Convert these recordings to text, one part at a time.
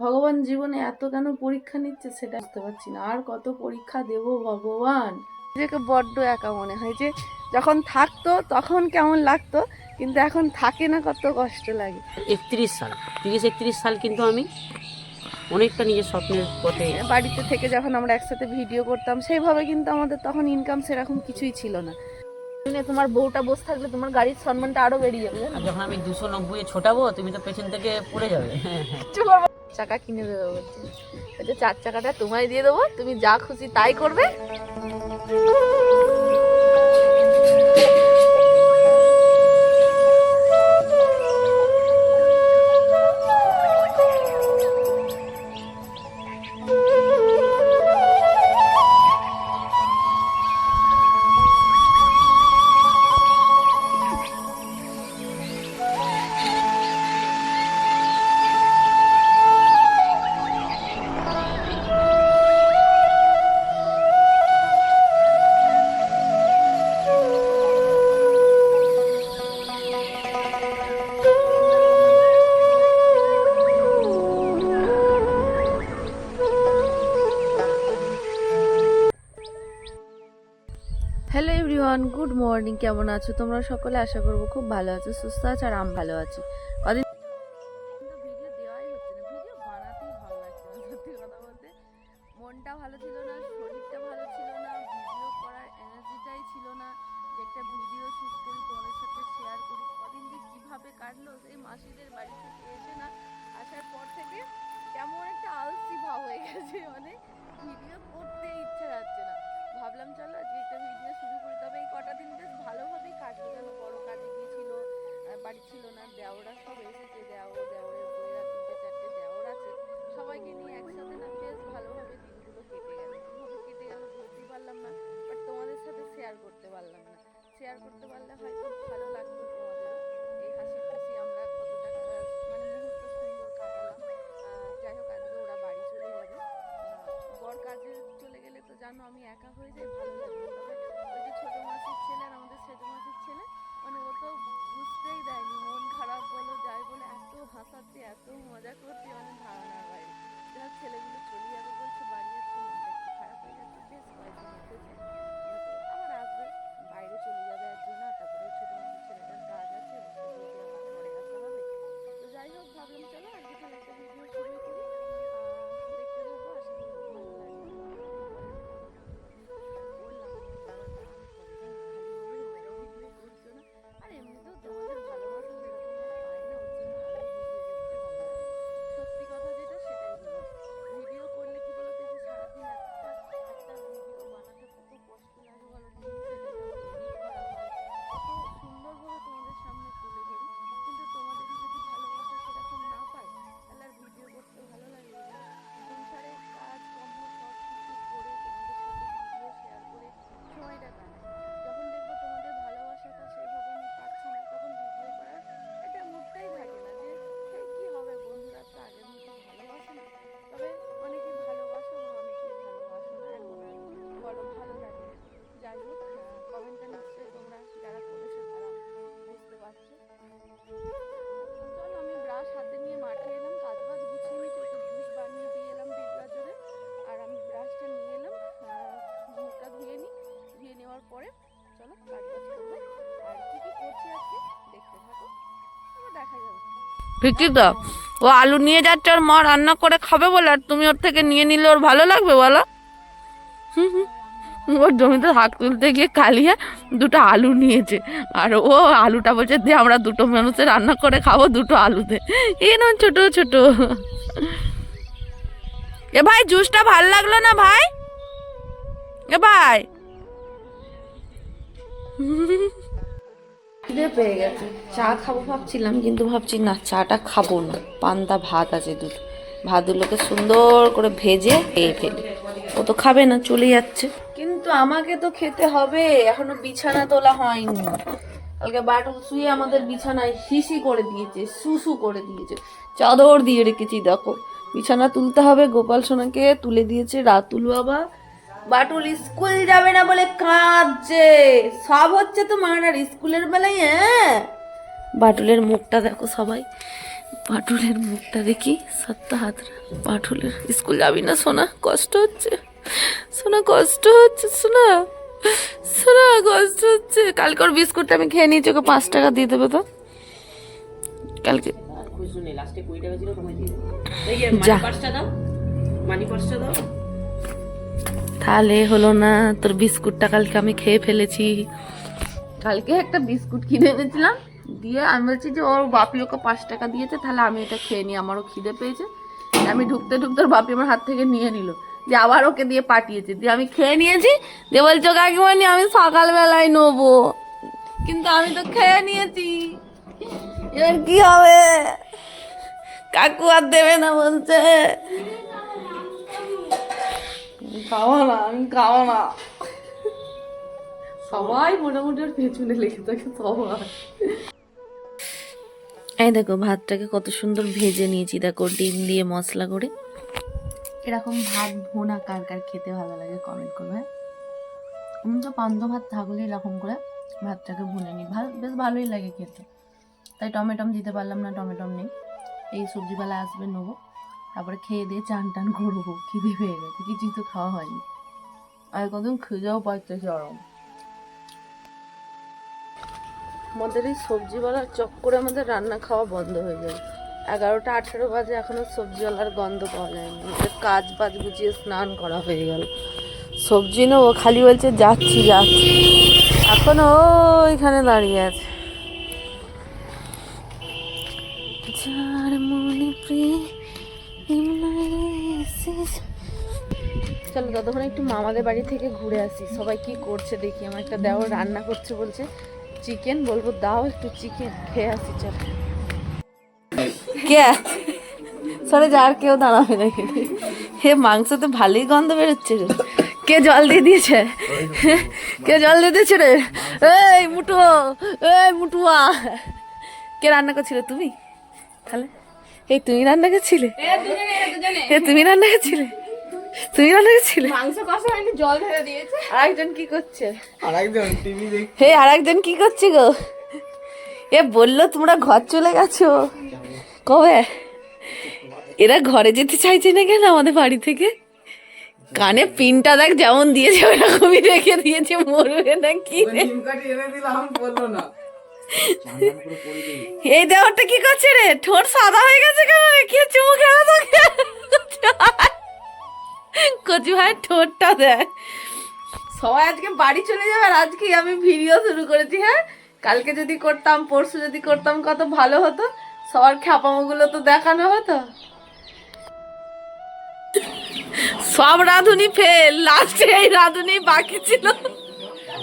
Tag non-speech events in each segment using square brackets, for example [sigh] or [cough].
ভগবান জীবনে এত কেন পরীক্ষা নিচ্ছে সেটা বুঝতে পারছি না। আর কত পরীক্ষা দেব ভগবান? নিজেকে বড্ড একা মনে হয় যে যখন থাকতো তখন কেমন লাগতো কিন্তু এখন থাকে না কত কষ্ট লাগে। একত্রিশ সাল তিরিশ একত্রিশ সাল কিন্তু আমি অনেকটা নিজের স্বপ্নের পথে বাড়িতে থেকে যখন আমরা একসাথে ভিডিও করতাম সেইভাবে কিন্তু আমাদের তখন ইনকাম সেরকম কিছুই ছিল না। শুনে তোমার বউটা বসে থাকলে তোমার গাড়ির সম্মানটা আরও বেরিয়ে যাবে। যখন আমি দুশো নব্বই ছোটাবো তুমি তো পেছন থেকে পড়ে যাবে। চাকা কিনে দেবো বলছে। বলছে, চার চাকাটা তোমায় দিয়ে দেবো তুমি যা খুশি তাই করবে। মর্নিং, কেমন আছো? তোমরা সকলে আশা করব খুব ভালো আছো, সুস্থ আছো, আর আম ভালো আছি। কদিন ভিডিও দেওয়াই হচ্ছে না ভিডিও বানাতেই ভালো লাগছে না, সত্যি বলতে। মনটা ভালো ছিল না, শরীরটা ভালো ছিল না ভিডিও করার এনার্জিটাই ছিল না। একটা ভিডিও শ্যুট করি, তোমাদের সাথে শেয়ার করি, কদিন যে কীভাবে কাটলো, সেই মাসিদের বাড়ি থেকে এসে না আসার পর থেকে কেমন একটা আলসি ভাব হয়ে গেছে মানে ভিডিও করতে ইচ্ছা যাচ্ছে না। ভাবলাম, চলো আজকে একটা ভিডিও শুরু করি। দিন বেশ ভালোভাবেই কাটলো কেন বড় কাজে গিয়েছিল বাড়ি ছিল না, দেওরা সব এসেছে দেও দেওরের বইরা তিনটে, চারটে দেওর আছে। সবাইকে নিয়ে একসাথে না, বেশ ভালোভাবে দিনগুলো কেটে গেল। কীভাবে কেটে গেল বলতেই পারলাম না বাট তোমাদের সাথে শেয়ার করতে পারলাম না। শেয়ার করতে পারলে হয়তো ভালো লাগতো তোমাদেরও এই হাসি খুশি আমরা কতটা মানে মুহূর্ত সুন্দর কাটালাম। যাই হোক, আজকে ওরা বাড়ি চলে যাবে বর কাজে চলে গেলে তো জানো আমি একা হয়ে যাই ভালো লাগে। ভিকিদা ও আলু নিয়ে যাচ্ছে ওর মা রান্না করে খাবে বলে, আর তুমি ওর থেকে নিয়ে নিলে ওর ভালো লাগবে বলো? হুম। ওর জমিতে শাক তুলতে গিয়ে কালিয়া দুটো আলু নিয়েছে, আর ও আলুটা বলছে দিয়ে আমরা দুটো মানুষের রান্না করে খাব, দুটো আলুতে এই না, ছোট ছোট। এ ভাই, জুসটা ভালো লাগল না ভাই? এ ভাই। খিদে পেয়ে গেছে। চা খাব ভাবছিলাম, কিন্তু ভাবছি না, চাটা খাব না। পান্তা ভাত আছে দুটো। ভাতগুলোকে সুন্দর করে ভেজে খেয়ে ফেলি। ও তো খাবে না, চলে যাচ্ছে। কিন্তু আমাকে তো খেতে হবে, এখনও বিছানা তোলা হয়নি। কালকে বাটুল শুয়ে আমাদের বিছানায় হিসি করে দিয়েছে, সুসু করে দিয়েছে। চাদর দিয়ে রেখেছি, দেখো। বিছানা তুলতে হবে, গোপাল সোনাকে তুলে দিয়েছে রাতুল বাবা। বাটুল স্কুল যাবে না বলে কাঁদছে। সব হচ্ছে তো মারার স্কুলের বেলায় হ্যাঁ? বাটুলের মুখটা দেখো সবাই। পাটুলের মুখটা দেখি সত্তা হাত পাটুলের স্কুল যাবি না সোনা? কষ্ট হচ্ছে। সোনা কষ্ট হচ্ছে সোনা। সোনা কষ্ট হচ্ছে। কালকে ওর বিস্কুটটা আমি খেয়ে নিয়েছি ওকে পাঁচ টাকা দিয়ে দেবে তো। কালকে। আর তাহলে হলো না, তোর বিস্কুটটা কালকে আমি খেয়ে ফেলেছি। কালকে একটা বিস্কুট কিনে এনেছিলাম, দিয়ে আমি বলছি যে, ওর বাপি ওকে পাঁচ টাকা দিয়েছে, তাহলে আমি এটা খেয়ে নিই, আমারও খিদে পেয়েছে। আমি ঢুকতে ঢুকতে ওর বাপি আমার হাত থেকে নিয়ে নিল যে আবার ওকে দিয়ে পাঠিয়েছে, দিয়ে আমি খেয়ে নিয়েছি, দিয়ে বলছো কাকিমানি আমি সকালবেলায় নেব। কিন্তু আমি তো খেয়ে নিয়েছি। এবার কি হবে? কাকু আর দেবে না বলছে। খাওয়া না আমি খাওয়া না সবাই মোটামুটি ওর পেছনে লেগে থাকে সবাই। এই দেখো ভাতটাকে কত সুন্দর ভেজে নিয়েছি। দেখো ডিম দিয়ে মশলা করে। এরকম ভাত ভোনা কার কার খেতে ভালো লাগে কমেন্ট করবে। আমি তো পান্দ ভাত থাকলে এরকম করে ভাতটাকে ভুনে নিই। ভালো বেশ ভালোই লাগে খেতে। তাই টমেটম দিতে পারলাম না টমেটম নেই। এই সবজিবেলা আসবে নেব। তারপরে খেয়ে দিয়ে চান টান করব, খিদে পেয়ে গেছে, কিছুই তো খাওয়া হয়নি। আর কতদিন খুঁজেও পাচ্ছে চরম। আমাদের এই সবজিওয়ালার চক্করে আমাদের রান্না খাওয়া বন্ধ হয়ে যায় এগারোটা আঠেরো বাজে এখনও সবজিওয়ালার গন্ধ পাওয়া যায়নি। আমাদের কাজ বাজ গুছিয়ে স্নান করা হয়ে গেল। সবজি নেব, খালি বলছে, যাচ্ছি যাচ্ছি। এখনও ওইখানে দাঁড়িয়ে আছে। চলো ততক্ষণ একটু মামাদের বাড়ি থেকে ঘুরে আসি। সবাই কি করছে দেখি আমার একটা দেওয়ার রান্না করছে বলছে। চিকেন বলব দাও একটু চিকেন খেয়ে আসি চল। কে? সরে যা আর কেউ দাঁড়াবে না। হে মাংস তো ভালোই গন্ধ বেরোচ্ছে রে। কে জল দিয়ে দিয়েছে? কে জল দিয়ে দিয়েছে রে? এই মুটু এই মুটুয়া কে রান্না করছিলে তুমি? তাহলে? এই তুমি রান্না করছিলে? এ তুমি রান্না করছিলে? তুমি রান্না করছিলে মাংস কষা হয়নি জল ঢেলে দিয়েছে। আরেকজন কি করছে? আরেকজন টিভি দেখ হে আরেকজন কি করছে গো? এ বলল তোমরা ঘর চলে গেছো। কবে? এরা ঘরে যেতে চাইছে না কেন আমাদের বাড়ি থেকে? কানে পিনটা দেখ যেমন দিয়েছে ওরকমই রেখে দিয়েছে মরবে না কি এই দেওয়ারটা কি করছে রে? ঠোঁট সাদা হয়ে গেছে কেন? কি চুমু খেলা তোকে? কচু ভাই ঠোঁটটা দেখ। সবাই আজকে বাড়ি চলে যাবে আর আজকে আমি ভিডিও শুরু করেছি হ্যাঁ? কালকে যদি করতাম পরশু যদি করতাম কত ভালো হতো। সবার খ্যাপামোগুলো তো দেখানো হতো। সব রাঁধুনি ফেল লাস্টে এই রাঁধুনি বাকি ছিল।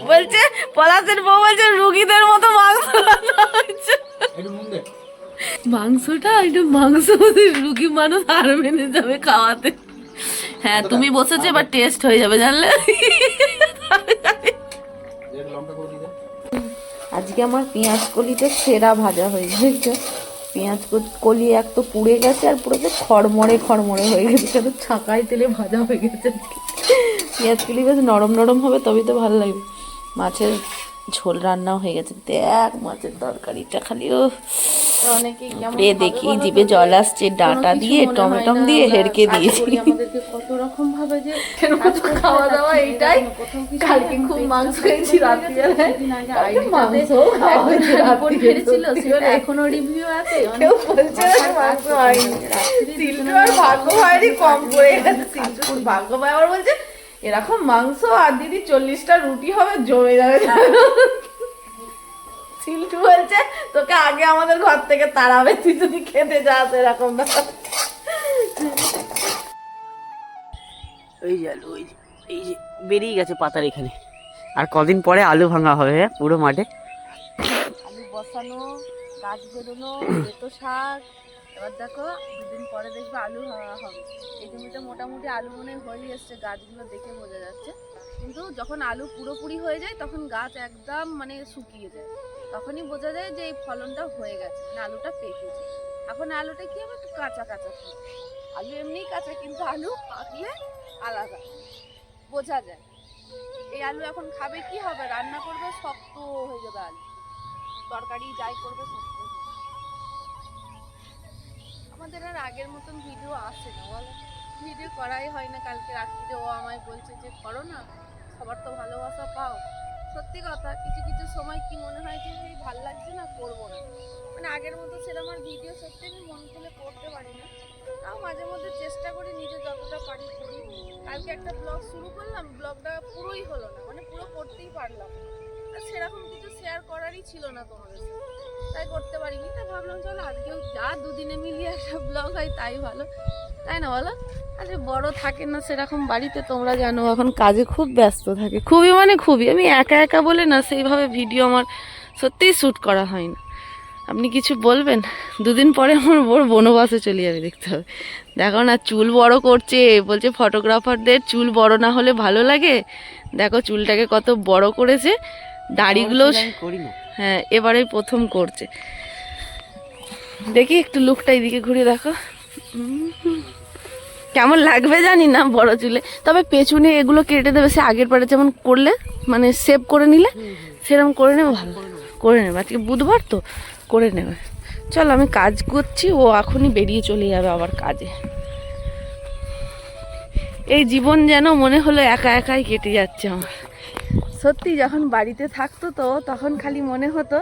বলছে পলাশের বউ বলছে রুগীদের মতো মাংস মাংসটা একটু মাংস রুগী মানুষ আর মেনে যাবে খাওয়াতে। হ্যাঁ তুমি বসেছো এবার টেস্ট হয়ে যাবে জানলে? আজকে আমার পেঁয়াজ কলিটা সেরা ভাজা হয়ে গেছে। পেঁয়াজ কলি- কলি এক তো পুড়ে গেছে আর পুরো খড়মড়ে খড়মড়ে হয়ে গেছে। সেটা ছাঁকাই তেলে ভাজা হয়ে গেছে। পেঁয়াজ কলি বেশ নরম নরম হবে তবেই তো ভালো লাগবে। মাছের ঝোল রান্নাও হয়ে গেছে। দেখ মাছের তরকারিটা খালি ও দেখি জিভে জল আসছে ডাটা দিয়ে টমেটম দিয়ে হেরকে দিয়েছি। আমাদেরকে কত রকম ভাবে যে [laughs] খাওয়া দাওয়া এইটাই। কালকে খুব মাংস খেয়েছি রাত্রিবেলায়। মাংস ফেলেছিল সেটা এখনও রিভিউ আছে। কেউ বলছে মাংস হয়নি। ভাগ্য ভাইয়েরই কম পড়ে গেছে। ভাগ্য ভাই আবার বলছে এরকম মাংস আর দিদি চল্লিশটা রুটি হবে জমে যাবে। সিল্টু বলছে তোকে আগে আমাদের ঘর থেকে তাড়াবে তুই যদি খেতে যাস এরকম ব্যাপার। ওই যে আলু ওই যে এই যে বেরিয়ে গেছে পাতার এখানে। আর কদিন পরে আলু ভাঙা হবে হ্যাঁ, পুরো মাঠে। আলু বসানো গাছ বেরোনো শাক এবার দেখো দুদিন পরে দেখবে আলু হবে। এই জমিতে মোটামুটি আলু মনে হয় এসছে, গাছগুলো দেখে বোঝা যাচ্ছে। কিন্তু যখন আলু পুরোপুরি হয়ে যায়, তখন গাছ একদম মানে শুকিয়ে যায়। তখনই বোঝা যায় যে এই ফলনটা হয়ে গেছে মানে আলুটা পেকেছে এখন আলুটা কি হবে? একটু কাঁচা কাঁচা আলু এমনিই কাঁচা, কিন্তু আলু পাকলে আলাদা। বোঝা যায়। এই আলু এখন খাবে কি হবে? রান্না করবে, শক্ত হয়ে যাবে আলু। তরকারি যাই করবে করবে। আমাদের আর আগের মতন ভিডিও আসে না, বলো। ভিডিও করাই হয় না কালকে রাত্রিতে ও আমায় বলছে যে, করো না, সবার তো ভালোবাসা পাও। সত্যি কথা, কিছু কিছু সময় কি মনে হয় যে, এই ভালো লাগছে না, করব না। মানে আগের মতো সেরকম আর ভিডিও সত্যি আমি মন খুলে করতে পারি না। তাও মাঝে মধ্যে চেষ্টা করি নিজে যতটা পারি করি। কালকে একটা ব্লগ শুরু করলাম ব্লগটা পুরোই হলো না মানে পুরো করতেই পারলাম আর সেরকম কিছু শেয়ার করারই ছিল না তোমাদের তাই করতে পারিনি। তাই ভাবলাম, চলো আজকেও যা দুদিনে মিলিয়ে একটা ব্লগ হয়, তাই ভালো। তাই না বলো? আরে বড় থাকে না সেরকম বাড়িতে, তোমরা জানো, এখন কাজে খুব ব্যস্ত থাকে। খুবই মানে খুবই। আমি একা একা বলে না, সেইভাবে ভিডিও আমার সত্যিই শ্যুট করা হয় না। আপনি কিছু বলবেন? দুদিন পরে আমার বড় বনবাসে চলে যাবে, দেখতে হবে। দেখো না, চুল বড় করছে। বলছে ফটোগ্রাফারদের চুল বড় না হলে ভালো লাগে? দেখো, চুলটাকে কত বড় করেছে। দাড়িগুলো হ্যাঁ এবারেই প্রথম করছে। দেখি একটু লুকটা এইদিকে ঘুরে দেখো। কেমন লাগবে জানি না বড় চুলে। তবে পেছনে এগুলো কেটে দেবে সে আগের পারে যেমন করলে মানে সেভ করে নিলে সেরকম করে নেবে। ভালো। করে নেবে। আজকে বুধবার তো করে নেবে। চল আমি কাজ করছি ও এখনই বেরিয়ে চলে যাবে আবার কাজে। এই জীবন যেন মনে হলো একা একাই কেটে যাচ্ছে আমার। সত্যি যখন বাড়িতে থাকতো তো, তখন খালি মনে হতো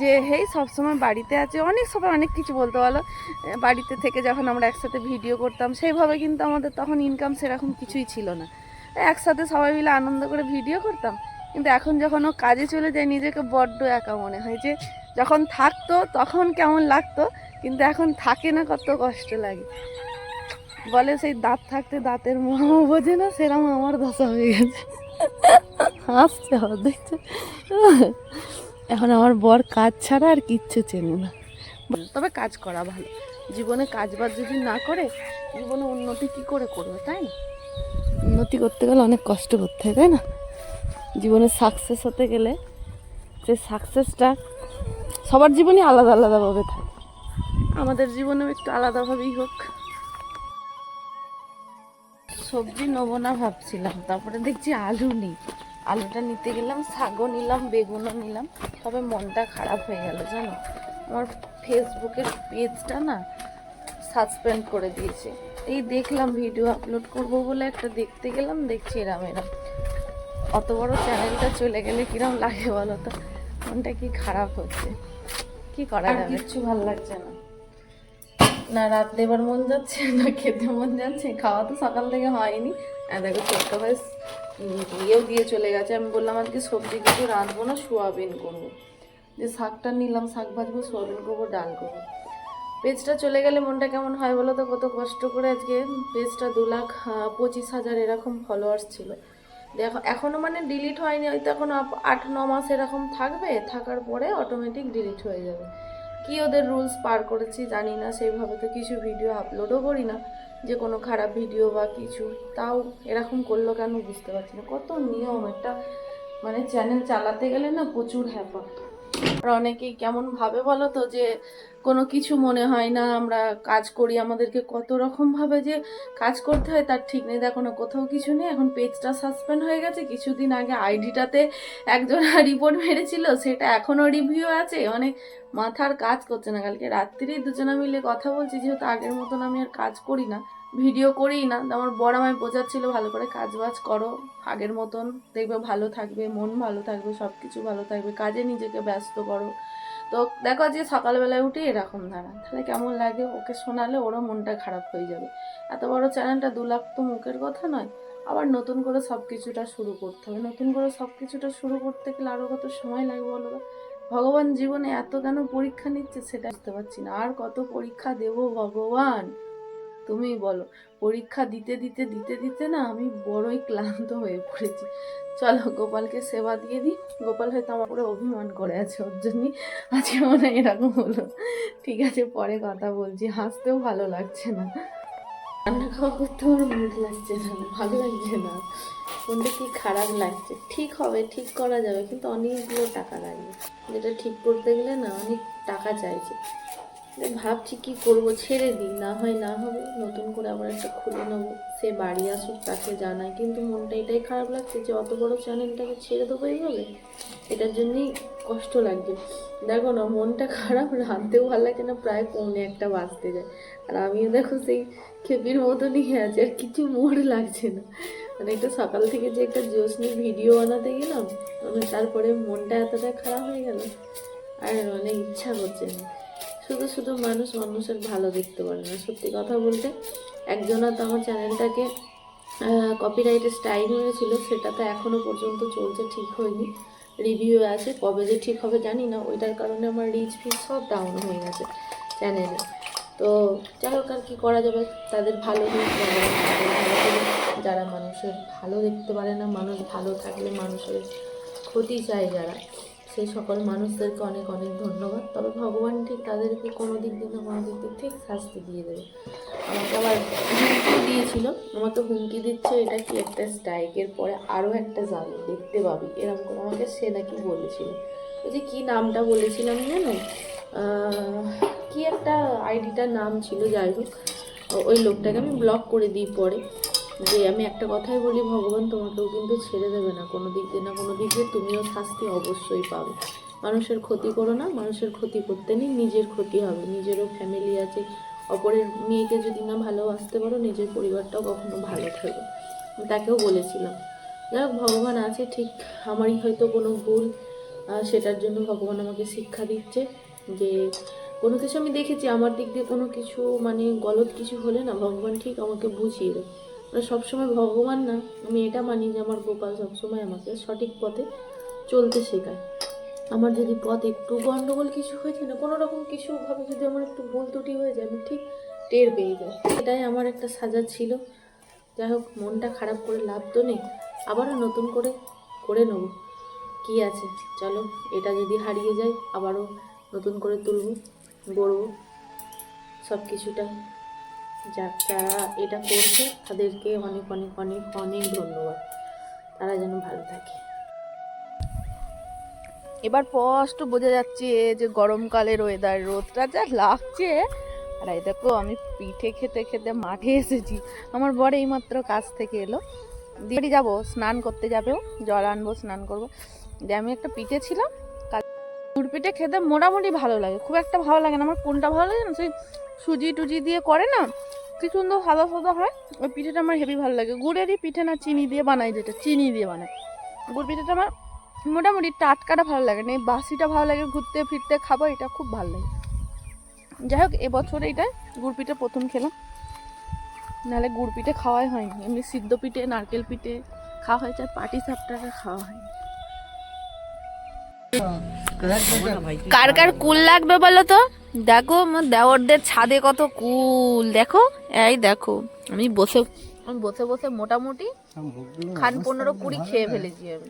যে, হেই, সবসময় বাড়িতে আছে। অনেক সময় অনেক কিছু বলতে, বলো। বাড়িতে থেকে যখন আমরা একসাথে ভিডিও করতাম, সেইভাবে কিন্তু আমাদের তখন ইনকাম সেরকম কিছুই ছিল না। একসাথে সবাই মিলে আনন্দ করে ভিডিও করতাম। কিন্তু এখন যখন ও কাজে চলে যায়, নিজেকে বড্ড একা মনে হয় যে, যখন থাকতো তখন কেমন লাগতো, কিন্তু এখন থাকে না কত কষ্ট লাগে। বলে, সেই দাঁত থাকতে দাঁতের মোহ বোঝে না সেরকম আমার দশা হয়ে গেছে। আমার দেখছে এখন আমার বর কাজ ছাড়া আর কিচ্ছু চেনে না। তবে কাজ করা ভালো। জীবনে কাজ বাজ যদি না করে, জীবনে উন্নতি কি করে করবে, তাই না? উন্নতি করতে গেলে অনেক কষ্ট করতে হয়, তাই না? জীবনে সাকসেস হতে গেলে সেই সাকসেসটা সবার জীবনই আলাদা আলাদাভাবে থাকে। আমাদের জীবনেও একটু আলাদাভাবেই হোক। সবজি নেব না ভাবছিলাম, তারপরে দেখছি আলু নেই। আলুটা নিতে গেলাম শাকও নিলাম বেগুনও নিলাম তবে মনটা খারাপ হয়ে গেল জানো? আমার ফেসবুকের পেজটা না সাসপেন্ড করে দিয়েছে। এই দেখলাম ভিডিও আপলোড করব বলে একটা দেখতে গেলাম দেখছি এরাম এরাম। অত বড় চ্যানেলটা চলে গেলে কিরম লাগে বলো তো? মনটা কি খারাপ হচ্ছে? কি করা যাবে? কিচ্ছু ভালো লাগছে না। না রাত দেবার মন যাচ্ছে না খেতে মন যাচ্ছে খাওয়া তো সকাল থেকে হয়নি। আর দেখো ছোট্ট ভাই উম, ইয়েও দিয়ে চলে গেছে। আমি বললাম, আজকে সবজি কিছু রাঁধবো না, সোয়াবিন করব। যে শাকটা নিলাম, শাক ভাজবো, সোয়াবিন করব, ডাল করব। পেজটা চলে গেলে মনটা কেমন হয় বলো তো? কত কষ্ট করে আজকে পেজটা দু লাখ পঁচিশ হাজার এরকম ফলোয়ার্স ছিল। দেখো এখনও মানে ডিলিট হয়নি হয়তো এখন আট, ন মাস এরকম থাকবে, থাকার পরে অটোমেটিক ডিলিট হয়ে যাবে। কি ওদের রুলস পার করেছি জানি না, সেইভাবে তো কিছু ভিডিও আপলোডও করি না। যে কোনো খারাপ ভিডিও বা কিছু, তাও এরকম করল কেন বুঝতে পারছি না। কত নিয়ম একটা মানে চ্যানেল চালাতে গেলে না প্রচুর হ্যাপা। আর অনেকেই কেমন ভাবে বলো তো যে কোনো কিছু মনে হয় না, আমরা কাজ করি, আমাদেরকে কত রকম ভাবে যে কাজ করতে হয় তার ঠিক নেই। দেখো না, কোথাও কিছু নেই, এখন পেজটা সাসপেন্ড হয়ে গেছে। কিছুদিন আগে আইডিটাতে একজন রিপোর্ট মেরেছিল, সেটা এখনও রিভিউ আছে। মানে মাথার কাজ করছে না। কালকে রাত্রিই দুজনে মিলে কথা বলছি, যেহেতু আগের মতন আমি আর কাজ করি না ভিডিও করিই না। আমার বড় আমায় বোঝাচ্ছিল, ভালো করে কাজ বাজ করো, আগের মতন দেখবে ভালো থাকবে, মন ভালো থাকবে সব কিছু ভালো থাকবে, কাজে নিজেকে ব্যস্ত করো। তো দেখো যে সকালবেলায় উঠে এরকম ধারা। তাহলে কেমন লাগে ওকে শোনালে? ওরও মনটা খারাপ হয়ে যাবে। এত বড় চ্যানেলটা দু লাখ তো মুখের কথা নয়। আবার নতুন করে সব কিছুটা শুরু করতে হবে। নতুন করে সব কিছুটা শুরু করতে গেলে আরও কত সময় লাগবে বলো ভগবান জীবনে এত কেন পরীক্ষা নিচ্ছে সেটা বুঝতে পারছি না। আর কত পরীক্ষা দেব ভগবান? তুমি বলো, পরীক্ষা দিতে দিতে দিতে দিতে না আমি বড়ই ক্লান্ত হয়ে পড়েছি। চলো গোপালকে সেবা দিয়ে দিই। গোপাল হয়তো আমার উপরে অভিমান করে আছে, ওর জন্যই আজকে মনে হয় এরকম হলো। ঠিক আছে, পরে কথা বলছি। হাসতেও ভালো লাগছে না। রান্না খাওয়া করতে আমার মুড লাগছে না, ভালো লাগছে না। কোনটা কি খারাপ লাগছে? ঠিক হবে, ঠিক করা যাবে, কিন্তু অনেকগুলো টাকা লাগবে। যেটা ঠিক করতে গেলে না অনেক টাকা চাইছে। ভাবছি কি করব, ছেড়ে দিই, না হয়, না হবে। নতুন করে আবার একটা খুলে নেব। সে বাড়ি আসুক, তাকে জানায় কিন্তু মনটা এটাই খারাপ লাগছে যে অত বড় চ্যানেলটাকে ছেড়ে দেবো এইভাবে এটার জন্যই কষ্ট লাগছে। দেখো না, মনটা খারাপ, রাঁধতেও ভালো লাগে না, প্রায় পৌনে একটা বাজতে যায়। আর আমিও দেখো সেই খেপির মতনই আছে, আর কিছু মোড় লাগছে না। মানে একটা সকাল থেকে যে একটা জোশ নিয়ে ভিডিও বানাতে গেলাম মানে তারপরে মনটা এতটা খারাপ হয়ে গেল, আর মানে ইচ্ছা করছে না। শুধু শুধু মানুষ মানুষের ভালো দেখতে পারে না। সত্যি কথা বলতে একজনা তো আমার চ্যানেলটাকে কপিরাইটের স্ট্রাইক হয়েছিল, সেটা তো এখনও পর্যন্ত চলছে, ঠিক হয়নি। রিভিউ আছে, কবে যে ঠিক হবে জানি না, ওইটার কারণে আমার রিচ ফিচ সব ডাউন হয়ে গেছে চ্যানেলে তো যাই হোক আর কী করা যাবে, তাদের ভালো। যারা মানুষের ভালো দেখতে পারে না, মানুষ ভালো থাকলে মানুষের ক্ষতি চায় যারা। সেই সকল মানুষদেরকে অনেক অনেক ধন্যবাদ। তবে ভগবান ঠিক তাদেরকে কোনো দিক দিয়ে না কোনো দিক ঠিক শাস্তি দিয়ে দেবে। আমাকে আবার হুমকি দিয়েছিল। আমাকে হুমকি দিচ্ছে এটা কি একটা স্ট্রাইকের পরে আরও একটা যাবে দেখতে পাবি। এরকম করে আমাকে সে নাকি বলেছিল। ওই যে কী নামটা বলেছিলাম জানো? কি একটা আইডিটার নাম ছিল, যাই হোক। ওই লোকটাকে আমি ব্লক করে দিই পরে। যে আমি একটা কথাই বলি, ভগবান তোমাকেও কিন্তু ছেড়ে দেবে না। কোনো দিক দিয়ে না কোনো দিক দিয়ে তুমিও শাস্তি অবশ্যই পাবে। মানুষের ক্ষতি করো না, মানুষের ক্ষতি করতে নেই, নিজের ক্ষতি হবে। নিজেরও ফ্যামিলি আছে, অপরের মেয়েকে যদি না ভালোবাসতে পারো, নিজের পরিবারটাও কখনো ভালো থাকবে তাকেও বলেছিলাম। যাই হোক, ভগবান আছে, ঠিক আমারই হয়তো কোনো ভুল সেটার জন্য ভগবান আমাকে শিক্ষা দিচ্ছে যে কোনো কিছু আমি দেখেছি। আমার দিক দিয়ে কোনো কিছু মানে গলত কিছু হলে না, ভগবান ঠিক আমাকে বুঝিয়ে দেয় সবসময় ভগবান না আমি এটা মানি যে আমার গোপাল সবসময় আমাকে সঠিক পথে চলতে শেখায়। আমার যদি পথ একটু গণ্ডগোল কিছু হয়েছে না কোনো রকম কিছুভাবে যদি আমার একটু ভুল ত্রুটি হয়ে যায়, আমি ঠিক টের পেয়ে যাই। এটাই আমার একটা সাজা ছিল। যাই হোক, মনটা খারাপ করে লাভ তো নেই। আবারও নতুন করে করে নেব। কি আছে? চলো, এটা যদি হারিয়ে যায়, আবারও নতুন করে তুলব, গড়ব। সব কিছুটা যাক যারা এটা করছে, তাদেরকে অনেক অনেক অনেক অনেক ধন্যবাদ। তারা যেন ভালো থাকে। এবার স্পষ্ট বোঝা যাচ্ছে যে গরমকালের ওয়েদার রোদটা যা লাগছে। আর এই দেখো, আমি পিঠে খেতে খেতে মাঠে এসেছি। আমার বর এইমাত্র কাজ থেকে এলো। দিয়ে যাব, স্নান করতে যাবেও জল আনব, স্নান করব। যে আমি একটা পিঠে ছিলাম। গুড় পিঠে খেতে মোটামুটি ভালো লাগে। খুব একটা ভালো লাগে না। আমার কোনটা ভালো লাগে না? সেই সুজি টুজি দিয়ে করে না? কি সুন্দর সাদা সাদা হয়, ওই পিঠেটা আমার হেভি ভালো লাগে। গুড়েরই পিঠে না, চিনি দিয়ে বানাই যেটা, চিনি দিয়ে বানায় গুড় পিঠেটা আমার মোটামুটি টাটকাটা ভালো লাগে না, এই বাসিটা ভালো লাগে, ঘুরতে ফিরতে খাব, এটা খুব ভালো লাগে। যাই হোক, এবছর এইটা গুড় পিঠে প্রথম খেলাম। নাহলে গুড় পিঠে খাওয়াই হয়নি, এমনি সিদ্ধ পিঠে, নারকেল পিঠে খাওয়া হয়েছে পাটি সাপটাকে খাওয়া হয়নি। কার কার কুল লাগবে বলো তো? দেখো, আমার দেওরদের ছাদে কত কুল। দেখো? এই দেখো, আমি বসে আমি বসে বসে মোটামুটি খান পনেরো কুড়ি খেয়ে ফেলেছি আমি।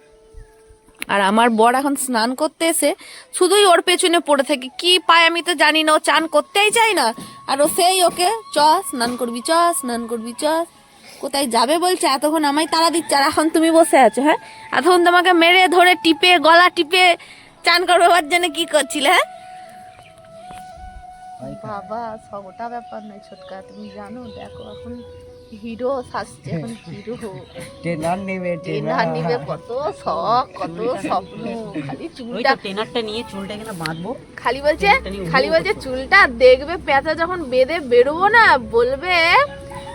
আর আমার বর এখন স্নান করতে এসে শুধুই ওর পেছনে পড়ে থাকে। কি পায় আমি তো জানি না, ও চান করতেই চাই না। আর ও সেই ওকে, চ, স্নান করবি, চ, স্নান করবি, চ। কোথায় যাবে বলছে, এতক্ষণ আমায় তারা দিচ্ছে, আর এখন তুমি বসে আছো হ্যাঁ? এতক্ষণ তোমাকে মেরে ধরে টিপে, গলা টিপে চান করবার জন্য কি করছিলে হ্যাঁ? বাবা, সবটা ব্যাপার নয়, ছোটকা, তুমি জানো, দেখো, এখন হিরো সাজছে এখন হিরো। ট্রেনার নেবে ট্রেনার নিবে কত শখ কত স্বপ্ন। খালি চুলটা তো টেনারটা নিয়ে চুলটা এখানে বাঁধবো। খালি বলছে খালি বলছে চুলটা দেখবে পেঁচা যখন বেঁধে বেরোবো না বলবে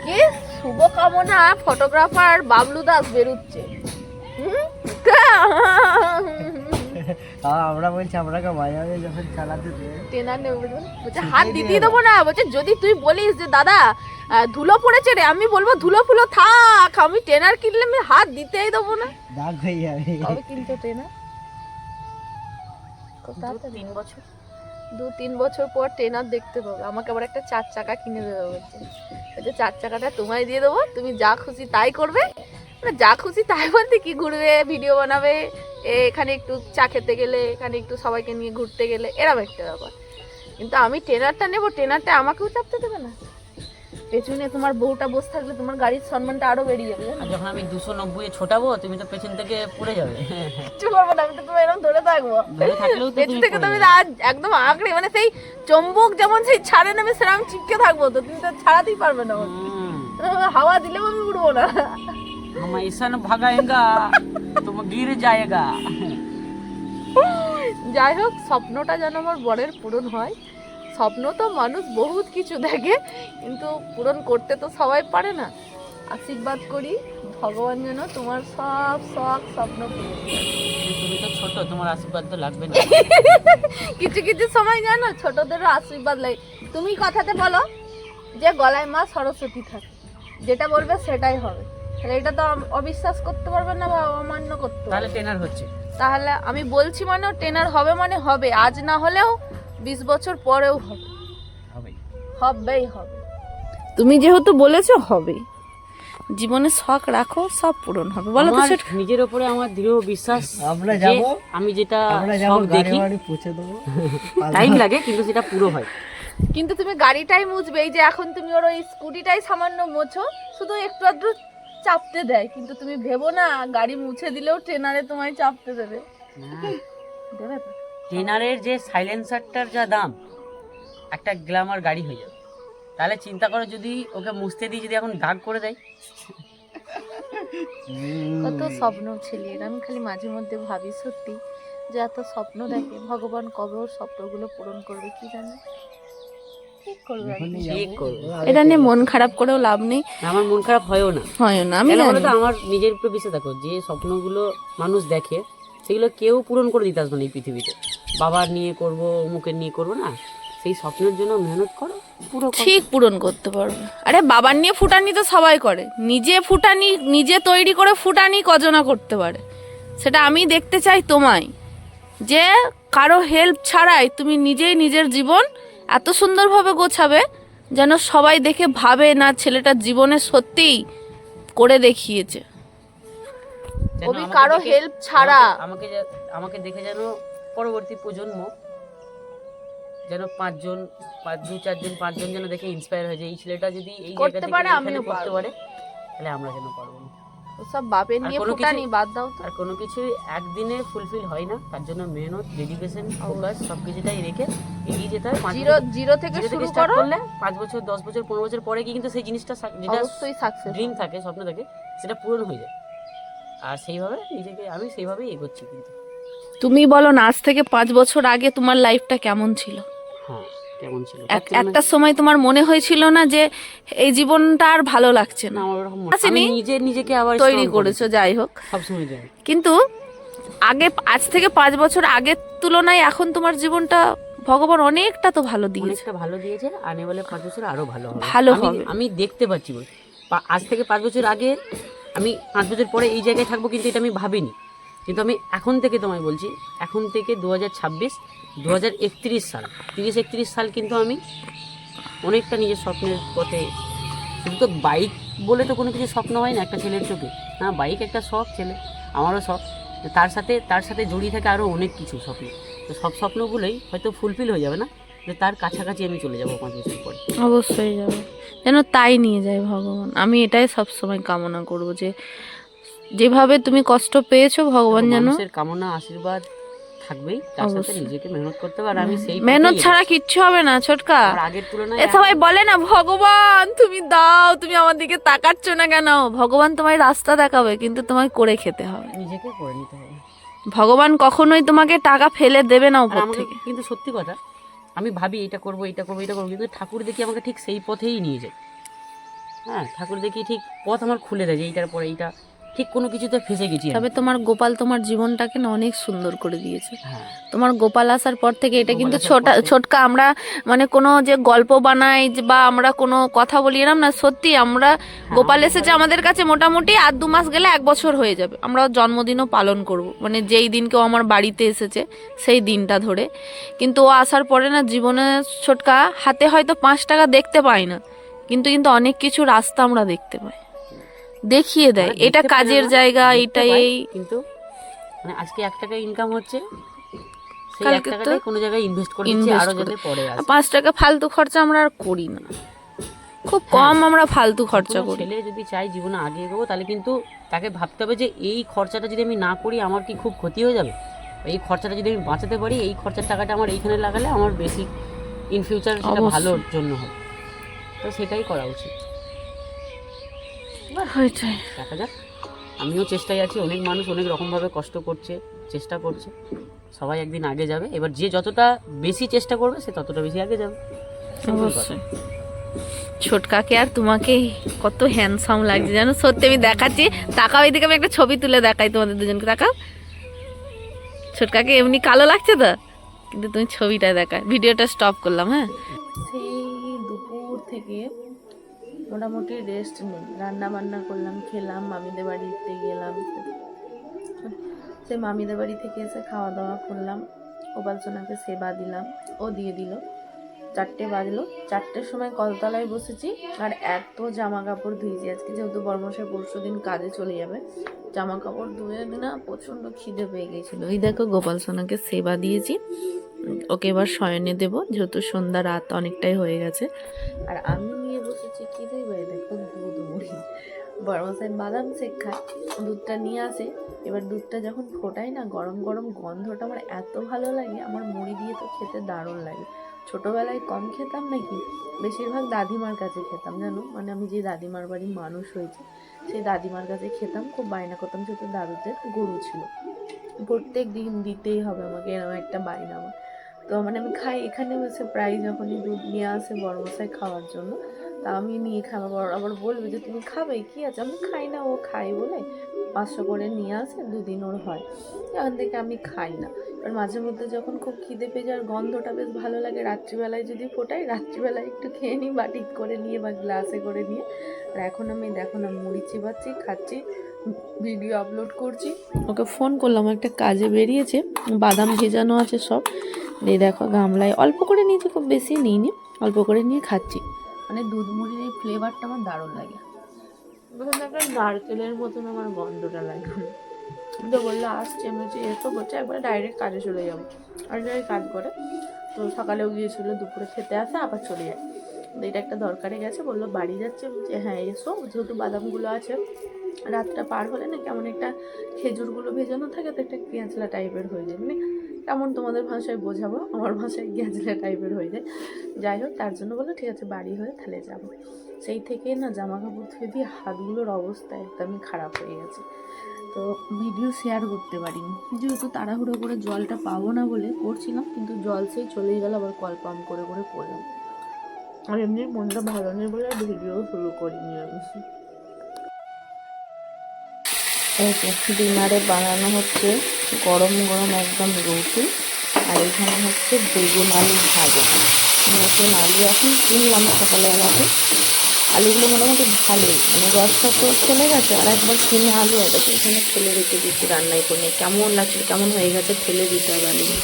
কি শুভকামনা ফটোগ্রাফার বাবলু দাস বেরুচ্ছে। হুম? আমরা বলছি আপনাকে বাজারে যখন চালাতে ট্রেনার বলছে, হাত দিতেই দেবো না বলছে যদি তুই বলিস যে দাদা ধুলো পড়েছে রে আমি বলব ধুলো ফুলো থাক আমি ট্রেনার কিনলে আমি হাত দিতেই দেবো না। দাগ হয়ে যাবে। কবে কিনছো ট্রেনার তিন বছর। দু তিন বছর পর ট্রেনার দেখতে পাবো। আমাকে আবার একটা চার চাকা কিনে দেবে বলছে। বলছে চার চাকাটা তোমায় দিয়ে দেবো তুমি যা খুশি তাই করবে মানে যা খুশি তাই বলতে কি ঘুরবে ভিডিও বানাবে এখানে একটু চা খেতে গেলে এখানে একটু সবাইকে নিয়ে ঘুরতে গেলে এরম একটা ব্যাপার। কিন্তু আমি ট্রেনারটা নেব ট্রেনারটা আমাকেও চাপতে দেবে না। পেছনে তোমার বউটা বসে থাকলে তোমার গাড়ির সম্মানটা আরও বেরিয়ে যাবে? আর যখন আমি দুশো নব্বই ছোটাবো তুমি তো পেছন থেকে পড়ে যাবে। কিচ্ছু করব না আমি তো তোমার এরকম ধরে থাকব। পেছন থেকে তুমি আজ একদম আঁকড়ে মানে সেই চম্বুক যেমন সেই ছাড়ে নামে সেরকম চিপকে থাকব তো তুমি তো ছাড়াতেই পারবে না। হাওয়া দিলেও আমি উড়বো না। हम ऐसा न भगाएगा तुम गिर जाएगा যাই হোক স্বপ্নটা যেন আমার বরের পূরণ হয় স্বপ্ন তো মানুষ বহুত কিছু দেখে কিন্তু পূরণ করতে তো সবাই পারে না আশীর্বাদ করি ভগবান যেন তোমার সব শখ স্বপ্ন পূরণ করে। তুমি তো ছোট তোমার আশীর্বাদ তো লাগবে না [laughs] কিছু কিছু সময় জানো ছোটদেরও আশীর্বাদ লাগে তুমি কথাতে বলো যে গলায় মা সরস্বতী থাকে যেটা বলবে সেটাই হবে তাহলে এটা তো অবিশ্বাস করতে পারবে না বা অমান্য করতে তাহলে পারবে। ট্রেনার হচ্ছে। তাহলে আমি বলছি মানে টেনার হবে মানে হবে আজ না হলেও বিশ বছর পরেও হবে। হবে হবেই হবে। তুমি যেহেতু বলেছ হবে জীবনে শখ রাখো সব পূরণ হবে। বলো তো নিজের উপরে আমার দৃঢ় বিশ্বাস আমরা যাব আমি যেটা সব দেখি পৌঁছে দেবো। [laughs] টাইম লাগে কিন্তু সেটা পুরো হয়। কিন্তু তুমি গাড়িটাই মুছবে এই যে এখন তুমি ওর ওই স্কুটিটাই সামান্য মোছো শুধু একটু আধটু চাপতে দেয় কিন্তু তুমি ভেবো না গাড়ি মুছে দিলেও ট্রেনারে তোমায় চাপতে দেবে। দেবে তো? ট্রেনারের যে সাইলেন্সারটার যা দাম একটা গ্ল্যামার গাড়ি হয়ে যাবে। তাহলে চিন্তা করো যদি ওকে মুছতে দিই যদি এখন দাগ করে দেয়। কত স্বপ্ন ছেলের আমি খালি মাঝে মধ্যে ভাবি সত্যি যে এত স্বপ্ন দেখে ভগবান কবে ওর স্বপ্নগুলো পূরণ করবে কি জানি। এটা নিয়ে মন খারাপ করেও লাভ নেই। আমার মন খারাপ হয়ও না। হয় না আমি তো আমার নিজের উপরে বিশ্বাস দেখো যে স্বপ্নগুলো মানুষ দেখে সেগুলো কেউ পূরণ করে দিতে আসবে না এই পৃথিবীতে। বাবার নিয়ে করব অমুকের নিয়ে করব না। সেই স্বপ্নের জন্য মেহনত করো পুরো ঠিক পূরণ করতে পারবে। আরে বাবার নিয়ে ফুটানি তো সবাই করে। নিজে ফুটানি নিজে তৈরি করে ফুটানি কজনা করতে পারে। সেটা আমি দেখতে চাই তোমায়। যে কারও হেল্প ছাড়াই তুমি নিজেই নিজের জীবন এত সুন্দরভাবে গোছাবে যেন সবাই দেখে ভাবে না ছেলেটা জীবনে সত্যিই করে দেখিয়েছে। যেন কবি কারও হেল্প ছাড়া। আমাকে- আমাকে আমাকে দেখে যেন পরবর্তী প্রজন্ম যেন পাঁচজন পাঁচ দু চারজন পাঁচজন যেন দেখে ইন্সপায়ার হয়ে যায়। এই ছেলেটা যদি এই করতে পারে, আমিও করতে পারে তাহলে আমরা কেন পারব না। সব বাপের নিয়ে কোনো কিছু- ফুটানি বাদ দাও তো। আর কোনো কিছু একদিনে ফুলফিল হয় না তার জন্য মেহনত ডেডিকেশন ফোকাস সব কিছুটাই রেখে এগিয়ে যেতে হয় জিরো জিরো থেকে শুরু করো। করলে পাঁচ বছর দশ বছর পনেরো বছর পরে গিয়ে কিন্তু সেই জিনিসটা যেটা অবশ্যই সাকসেস ড্রিম থাকে স্বপ্ন থাকে সেটা পূরণ হয়ে যায়। আর সেইভাবে নিজেকে আমি সেইভাবেই এগোচ্ছি কিন্তু। তুমি বলো না আজ থেকে পাঁচ বছর আগে তোমার লাইফটা কেমন ছিল? হ্যাঁ কেমন ছিল? একটা সময় তোমার মনে হয়েছিল না যে এই জীবনটা আর ভালো লাগছে না? আমি নিজে নিজেকে আবার তৈরি করেছ যাই হোক। সবসময় যাই। কিন্তু আগে আজ থেকে পাঁচ বছর আগের তুলনায় এখন তোমার জীবনটা ভগবান অনেকটা তো ভালো দিয়েছে। অনেকটা ভালো দিয়েছে আনে বলে পাঁচ বছর আরও ভালো হবে। ভালো আমি- হবে। আমি দেখতে পাচ্ছি আজ থেকে পাঁচ বছর আগে আমি পাঁচ বছর পরে এই জায়গায় থাকব কিন্তু এটা আমি ভাবিনি। কিন্তু আমি এখন থেকে তোমায় বলছি, এখন থেকে দু হাজার ছাব্বিশ দু হাজার একত্রিশ সাল, তিরিশ একত্রিশ সাল কিন্তু আমি অনেকটা নিজের স্বপ্নের পথে, শুধু তো বাইক বলে তো কোনো কিছু স্বপ্ন হয় না, একটা ছেলের চোখে। হ্যাঁ বাইক একটা শখ ছেলে, আমারও শখ। তার সাথে তার সাথে জড়িয়ে থাকে আরও অনেক কিছু স্বপ্ন। তো সব স্বপ্নগুলোই হয়তো ফুলফিল হয়ে যাবে না, যে তার কাছাকাছি আমি চলে যাব পাঁচ বছর পরে। অবশ্যই যাবে। যেন তাই নিয়ে যায় ভগবান। আমি এটাই সব সময় কামনা করব যে যেভাবে তুমি কষ্ট পেয়েছ ভগবান যেন কামনা আশীর্বাদ থাকবেই তার সাথে নিজেকে মেহনত করতে হবে আর আমি সেই মেহনত ছাড়া কিচ্ছু হবে না ছোটকা। আগের তুলনায় এ সবাই বলে না ভগবান তুমি দাও তুমি আমার দিকে তাকাচ্ছ না কেন? ভগবান তোমায় রাস্তা দেখাবে কিন্তু তোমায় করে খেতে হবে। নিজেকে করে নিতে হবে। ভগবান কখনোই তোমাকে টাকা ফেলে দেবে না উপর থেকে। কিন্তু সত্যি কথা আমি ভাবি এটা করব এটা করব এটা করব কিন্তু ঠাকুর দেখি আমাকে ঠিক সেই পথেই নিয়ে যায়। হ্যাঁ ঠাকুর দেখি ঠিক পথ আমার খুলে দেয় যে এইটার পরে এইটা ঠিক কোনো কিছুতে ফেসে গেছি তবে তোমার গোপাল তোমার জীবনটাকে না অনেক সুন্দর করে দিয়েছে। হ্যাঁ। তোমার গোপাল আসার পর থেকে এটা কিন্তু ছোটা ছোটকা আমরা মানে কোনো যে গল্প বানাই বা আমরা কোনো কথা বলি এরম না সত্যি আমরা হ্যাঁ, গোপাল এসেছে আমাদের কাছে মোটামুটি আর দু মাস গেলে এক বছর হয়ে যাবে। আমরা জন্মদিনও পালন করব। মানে যেই দিনকে ও আমার বাড়িতে এসেছে সেই দিনটা ধরে। কিন্তু ও আসার পরে না জীবনে ছোটকা হাতে হয়তো পাঁচ টাকা দেখতে পাই না। কিন্তু কিন্তু অনেক কিছু রাস্তা আমরা দেখতে পাই। দেখিয়ে দেয়। এটা কাজের জায়গা এটা এই কিন্তু মানে আজকে এক টাকা ইনকাম হচ্ছে কালকে তো কোনো জায়গায় ইনভেস্ট করে আরও করে- যাতে পরে আসে পাঁচ টাকা ফালতু খরচা আমরা আর করি না। খুব কম আমরা ফালতু খরচা করি। ছেলে যদি চাই জীবনে আগে এগোবো তাহলে কিন্তু তাকে ভাবতে হবে যে এই খরচাটা যদি আমি না করি আমার কি খুব ক্ষতি হয়ে যাবে? এই খরচাটা যদি আমি বাঁচাতে পারি এই খরচার টাকাটা আমার এইখানে লাগালে আমার বেশি ইন ফিউচার সেটা ভালোর জন্য হবে। তো সেটাই করা উচিত। ওইটাই দেখা যাক। আমিও চেষ্টায় আছি অনেক মানুষ অনেক রকমভাবে কষ্ট করছে চেষ্টা করছে। সবাই একদিন আগে যাবে। এবার যে যতটা বেশি চেষ্টা করবে সে ততটা বেশি আগে যাবে। অবশ্যই। ছোটকাকে আর তোমাকে কত হ্যান্ডসাম লাগছে জানো সত্যি আমি দেখাচ্ছি। তাকাও এদিকে আমি একটা ছবি তুলে দেখাই তোমাদের দুজনকে তাকাও। ছোটকাকে এমনি কালো লাগছে তো? কিন্তু তুমি ছবিটা দেখায়। ভিডিওটা স্টপ করলাম হ্যাঁ? সেই দুপুর থেকে মোটামুটি রেস্ট নেই। রান্না বান্না করলাম, খেলাম, মামিদের বাড়িতে গেলাম। সে মামিদের বাড়ি থেকে এসে খাওয়া দাওয়া করলাম গোপালসোনাকে সেবা দিলাম, ও দিয়ে দিল। চারটে বাজলো। চারটের সময় কলতলায় বসেছি, আর এত জামা কাপড় ধুয়েছি। আজকে যেহেতু বর্মশাই পরশু দিন কাজে চলে যাবে জামা কাপড় ধুয়ে না প্রচণ্ড খিদে পেয়ে গেছিল। এই দেখো গোপাল সোনাকে সেবা দিয়েছি। ওকে এবার শয়নে দেবো, যেহেতু সন্ধ্যা রাত অনেকটাই হয়ে গেছে। আর আমি নিয়ে বসেছি কি দেবে দেখো দুধ মুড়ি। বড়মশাই বাদাম শেক খায়, দুধটা নিয়ে আসে। এবার দুধটা যখন ফোটাই না, গরম গরম গন্ধটা আমার এত ভালো লাগে, আমার মুড়ি দিয়ে তো খেতে দারুণ লাগে। ছোটোবেলায় কম খেতাম নাকি? বেশিরভাগ দাদিমার কাছে খেতাম, জানো? মানে আমি যে দাদিমার বাড়ি মানুষ হয়েছি, সেই দাদিমার কাছে খেতাম, খুব বায়না করতাম, যেহেতু দাদুদের গরু ছিল। প্রত্যেক দিন দিতেই হবে আমাকে এরকম একটা বায়না আমার। তো মানে আমি খাই, এখানে হচ্ছে প্রায় যখনই দুধ নিয়ে আসে বড় মশাই খাওয়ার জন্য, তা আমি নিয়ে খাব বড়, আবার বলবে যে, তুমি খাবে? কি আছে? আমি খাই না, ও খাই বলে পাঁচশো করে নিয়ে আসে, দুদিন ওর হয়। এখন থেকে আমি খাই না। এবার মাঝে মধ্যে যখন খুব খিদে পেয়ে যাওয়ার গন্ধটা বেশ ভালো লাগে, রাত্রিবেলায় যদি ফোটাই, রাত্রিবেলায় একটু খেয়ে নিই বাটি করে নিয়ে বা গ্লাসে করে নিয়ে। আর এখন আমি, দেখো না, মুড়ি চিবাচ্ছি, খাচ্ছি। ভিডিও আপলোড করছি। ওকে ফোন করলাম একটা কাজে বেরিয়েছে বাদাম ভেজানো আছে সব। দিয়ে দেখো গামলায় অল্প করে নিয়েছি খুব বেশি নিই নি অল্প করে নিয়ে খাচ্ছি। মানে দুধ মুড়ির এই ফ্লেভারটা আমার দারুণ লাগে। একটা নারকেলের মতন আমার গন্ধটা লাগে। তো বলল আসছে আমি বলছি এসো বলছে একবারে ডাইরেক্ট কাজে চলে যাব। আর যাই কাজ করে। তো সকালেও গিয়েছিল দুপুরে খেতে আসে আবার চলে যায়। এটা একটা দরকারে গেছে বলল বাড়ি যাচ্ছে। হ্যাঁ এসো। যেহেতু বাদামগুলো আছে রাতটা পার হলে না কেমন একটা খেজুরগুলো ভেজানো থাকে, তো একটা পেঁয়াজলা টাইপের হয়ে যায়। মানে কেমন তোমাদের ভাষায় বোঝাবো, আমার ভাষায় গ্যাজলা টাইপের হয়ে যায়। যাই হোক, তার জন্য বলল, ঠিক আছে, বাড়ি হয়ে তাহলে যাব। সেই থেকে না জামা কাপড় ধুয়ে দিয়ে হাতগুলোর অবস্থা একদমই খারাপ হয়ে গেছে। তো ভিডিও শেয়ার করতে পারিনি। যেহেতু তাড়াহুড়ো করে জলটা পাবো না বলে করছিলাম, কিন্তু জল সেই চলেই গেল, আবার কল পাম্প করে করে করলাম। আর এমনি মনটা ভালো নেই বলে ভিডিও শুরু করিনি আমি। ডিনারে বানানো হচ্ছে গরম গরম একদম রুটি, আর এখানে হচ্ছে বেগুন আলু ভাজা। নতুন আলু এখন কিনলাম সকালে আমাকে। আলুগুলো মোটামুটি ভালোই মানে রসটা তো চলে গেছে, আর একবার কিনে আলু এটাকে এখানে ফেলে রেখে দিচ্ছি রান্নায় করে কেমন লাগছে কেমন হয়ে গেছে ফেলে দিতে হবে আলুগুলো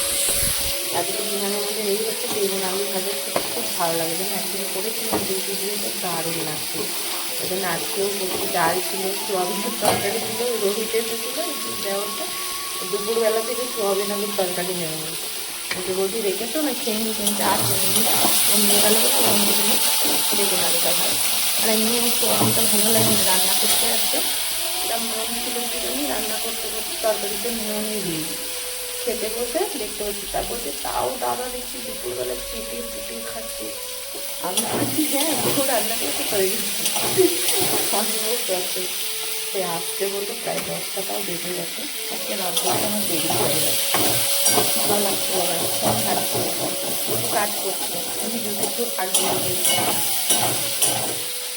আজকে মধ্যে আলু ভাজা খুব ভালো লাগে। যেন একদিন করেছিলাম রুটি দিয়ে দারুণ লাগছে। জন্য আজকেও ডাল ছিল, সোয়াবিনের তরকারি ছিল, রোহিত একটু দেওয়াটা দুপুরবেলা থেকে সোয়াবিন আলুর তরকারি নেওয়া হয়েছে। ওকে বলছি, রেখেছো না? খেয়ে নি কিন্তু আর খেয়ে নি অন্য গেল বলে অন্য দিনে বেগুন আলুটা ভালো আর এমনি সোয়াবিনটা ভালো লাগে না রান্না করতে আসতে এটা মন ছিল জানি, রান্না করতে করতে তরকারিতে মনই দিই। খেতে বসে দেখতে পাচ্ছি, তারপর যে তাও দাদা দেখছি দুপুরবেলা চেটে চেটে খাচ্ছে। আমি ভাবছি হ্যাঁ দুপুর রান্না করতে পেরে গেছি সে আসতে বলতে প্রায় দশটাটাও বেজে গেছে আজকে রাত আমার দেরি হয়ে গেছে ভালো লাগছে সব খাচ্ছে কাজ করছে আমি যদি একটু কাজ করে